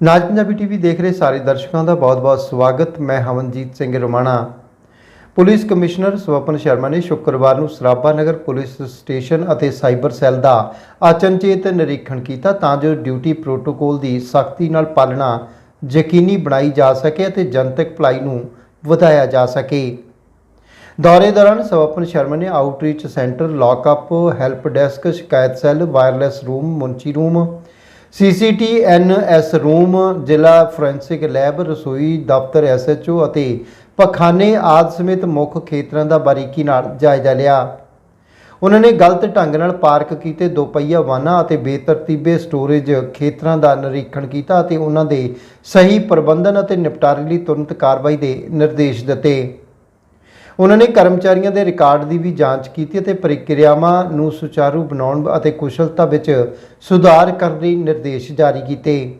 ਨਾਜ Punjabi TV ਦੇਖ ਰਹੇ ਸਾਰੇ ਦਰਸ਼ਕਾਂ ਦਾ ਬਹੁਤ-ਬਹੁਤ ਸਵਾਗਤ। ਮੈਂ ਹਵਨਜੀਤ ਸਿੰਘ ਰੋਮਾਣਾ। ਪੁਲਿਸ ਕਮਿਸ਼ਨਰ ਸਵਪਨ ਸ਼ਰਮਾ ਨੇ ਸ਼ੁੱਕਰਵਾਰ ਨੂੰ ਸਰਾਭਾ ਨਗਰ ਪੁਲਿਸ ਸਟੇਸ਼ਨ ਅਤੇ ਸਾਈਬਰ ਸੈੱਲ ਦਾ ਅਚਨਚੇਤ ਨਿਰੀਖਣ ਕੀਤਾ ਤਾਂ ਜੋ ਡਿਊਟੀ ਪ੍ਰੋਟੋਕੋਲ ਦੀ ਸਖਤੀ ਨਾਲ ਪਾਲਣਾ ਯਕੀਨੀ ਬਣਾਈ ਜਾ ਸਕੇ ਅਤੇ ਜਨਤਕ ਭਲਾਈ ਨੂੰ ਵਧਾਇਆ ਜਾ ਸਕੇ। ਦੌਰੇ ਦੌਰਾਨ ਸਵਪਨ ਸ਼ਰਮਾ ਨੇ outreach centre, lockup, help desk, ਸ਼ਿਕਾਇਤ cell, wireless room munshi room CCT NS room, ਜ਼ਿਲ੍ਹਾ ਫੋਰੈਂਸਿਕ ਲੈਬ, ਰਸੋਈ ਦਫ਼ਤਰ, ਐਸਐਚਓ ਅਤੇ ਪਖਾਨੇ ਆਦਿ ਸਮੇਤ ਮੁੱਖ ਖੇਤਰਾਂ ਦਾ ਬਾਰੀਕੀ ਨਾਲ ਜਾਇਜ਼ਾ ਲਿਆ। ਉਹਨਾਂ ਨੇ ਗਲਤ ਢੰਗ ਨਾਲ ਪਾਰਕ ਕੀਤੇ ਦੋਪਹੀਆ ਵਾਹਨਾਂ ਅਤੇ ਬੇਤਰਤੀਬੇ ਸਟੋਰੇਜ ਖੇਤਰਾਂ ਦਾ ਨਿਰੀਖਣ ਕੀਤਾ ਅਤੇ ਉਹਨਾਂ ਦੇ ਸਹੀ ਪ੍ਰਬੰਧਨ ਅਤੇ ਨਿਪਟਾਰੇ ਲਈ ਤੁਰੰਤ ਕਾਰਵਾਈ ਦੇ ਨਿਰਦੇਸ਼ ਦਿੱਤੇ। ਉਹਨਾਂ ਨੇ ਕਰਮਚਾਰੀਆਂ ਦੇ ਰਿਕਾਰਡ ਦੀ ਵੀ ਜਾਂਚ ਕੀਤੀ ਅਤੇ ਪ੍ਰਕਿਰਿਆਵਾਂ ਨੂੰ ਸੁਚਾਰੂ ਬਣਾਉਣ ਅਤੇ ਕੁਸ਼ਲਤਾ ਵਿੱਚ ਸੁਧਾਰ ਕਰਨ ਲਈ ਨਿਰਦੇਸ਼ ਜਾਰੀ ਕੀਤੇ।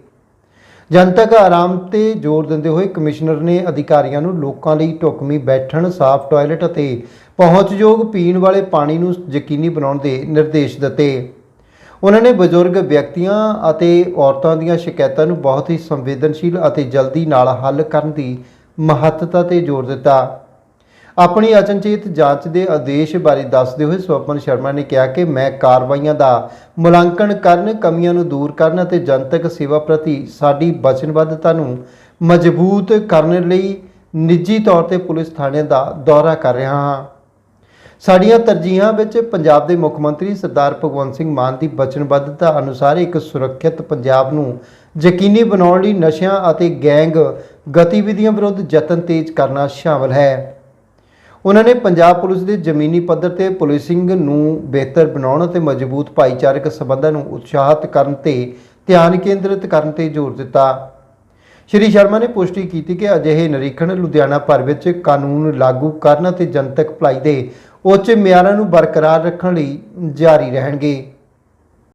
ਜਨਤਕ ਆਰਾਮ ਤੇ ਜ਼ੋਰ ਦਿੰਦੇ ਹੋਏ ਕਮਿਸ਼ਨਰ ਨੇ ਅਧਿਕਾਰੀਆਂ ਨੂੰ ਲੋਕਾਂ ਲਈ ਢੁਕਵੀਂ ਬੈਠਣ, ਸਾਫ਼ ਟਾਇਲਟ ਅਤੇ ਪਹੁੰਚਯੋਗ ਪੀਣ ਵਾਲੇ ਪਾਣੀ ਨੂੰ ਯਕੀਨੀ ਬਣਾਉਣ ਦੇ ਨਿਰਦੇਸ਼ ਦਿੱਤੇ। ਉਹਨਾਂ ਨੇ ਬਜ਼ੁਰਗ ਵਿਅਕਤੀਆਂ ਅਤੇ ਔਰਤਾਂ ਦੀਆਂ ਸ਼ਿਕਾਇਤਾਂ ਨੂੰ ਬਹੁਤ ਹੀ ਸੰਵੇਦਨਸ਼ੀਲ ਅਤੇ ਜਲਦੀ ਨਾਲ ਹੱਲ ਕਰਨ ਦੀ ਮਹੱਤਤਾ ਤੇ ਜ਼ੋਰ ਦਿੱਤਾ। ਆਪਣੀ ਅਚਨਚੇਤ ਜਾਂਚ ਦੇ ਆਦੇਸ਼ ਬਾਰੇ ਦੱਸਦੇ ਹੋਏ ਸਵਪਨ ਸ਼ਰਮਾ ਨੇ ਕਿਹਾ ਕਿ ਮੈਂ ਕਾਰਵਾਈਆਂ ਦਾ ਮੁਲਾਂਕਣ ਕਰਨ, ਕਮੀਆਂ ਨੂੰ ਦੂਰ ਕਰਨ ਅਤੇ ਜਨਤਕ ਸੇਵਾ ਪ੍ਰਤੀ ਸਾਡੀ ਵਚਨਬੱਧਤਾ ਨੂੰ ਮਜ਼ਬੂਤ ਕਰਨ ਲਈ ਨਿੱਜੀ ਤੌਰ ਤੇ ਪੁਲਿਸ ਥਾਣਿਆਂ ਦਾ ਦੌਰਾ ਕਰ ਰਿਹਾ ਹਾਂ। ਸਾਡੀਆਂ ਤਰਜੀਹਾਂ ਵਿੱਚ ਪੰਜਾਬ ਦੇ ਮੁੱਖ ਮੰਤਰੀ ਸਰਦਾਰ ਭਗਵੰਤ ਸਿੰਘ ਮਾਨ ਦੀ ਵਚਨਬੱਧਤਾ ਅਨੁਸਾਰ ਇੱਕ ਸੁਰੱਖਿਅਤ ਪੰਜਾਬ ਨੂੰ ਯਕੀਨੀ ਬਣਾਉਣ ਲਈ ਨਸ਼ਿਆਂ ਅਤੇ ਗੈਂਗ ਗਤੀਵਿਧੀਆਂ ਵਿਰੁੱਧ ਯਤਨ ਤੇਜ਼ ਕਰਨਾ ਸ਼ਾਮਲ ਹੈ। ਉਹਨਾਂ ਨੇ ਪੰਜਾਬ ਪੁਲਿਸ ਦੇ ਜ਼ਮੀਨੀ ਪੱਧਰ ਤੇ ਪੁਲਿਸਿੰਗ ਨੂੰ ਬਿਹਤਰ ਬਣਾਉਣ ਅਤੇ ਮਜ਼ਬੂਤ ਭਾਈਚਾਰਕ ਸਬੰਧਾਂ ਨੂੰ ਉਤਸ਼ਾਹਿਤ ਕਰਨ ਤੇ ਧਿਆਨ ਕੇਂਦਰਿਤ ਕਰਨ ਤੇ ਜ਼ੋਰ ਦਿੱਤਾ। ਸ਼੍ਰੀ ਸ਼ਰਮਾ ਨੇ ਪੁਸ਼ਟੀ ਕੀਤੀ ਕਿ ਅਜਿਹੇ ਨਿਰੀਖਣ ਲੁਧਿਆਣਾ ਭਰ ਵਿੱਚ ਕਾਨੂੰਨ ਲਾਗੂ ਕਰਨ ਅਤੇ ਜਨਤਕ ਭਲਾਈ ਦੇ ਉੱਚ ਮਿਆਰਾਂ ਨੂੰ ਬਰਕਰਾਰ ਰੱਖਣ ਲਈ ਜਾਰੀ ਰਹਿਣਗੇ।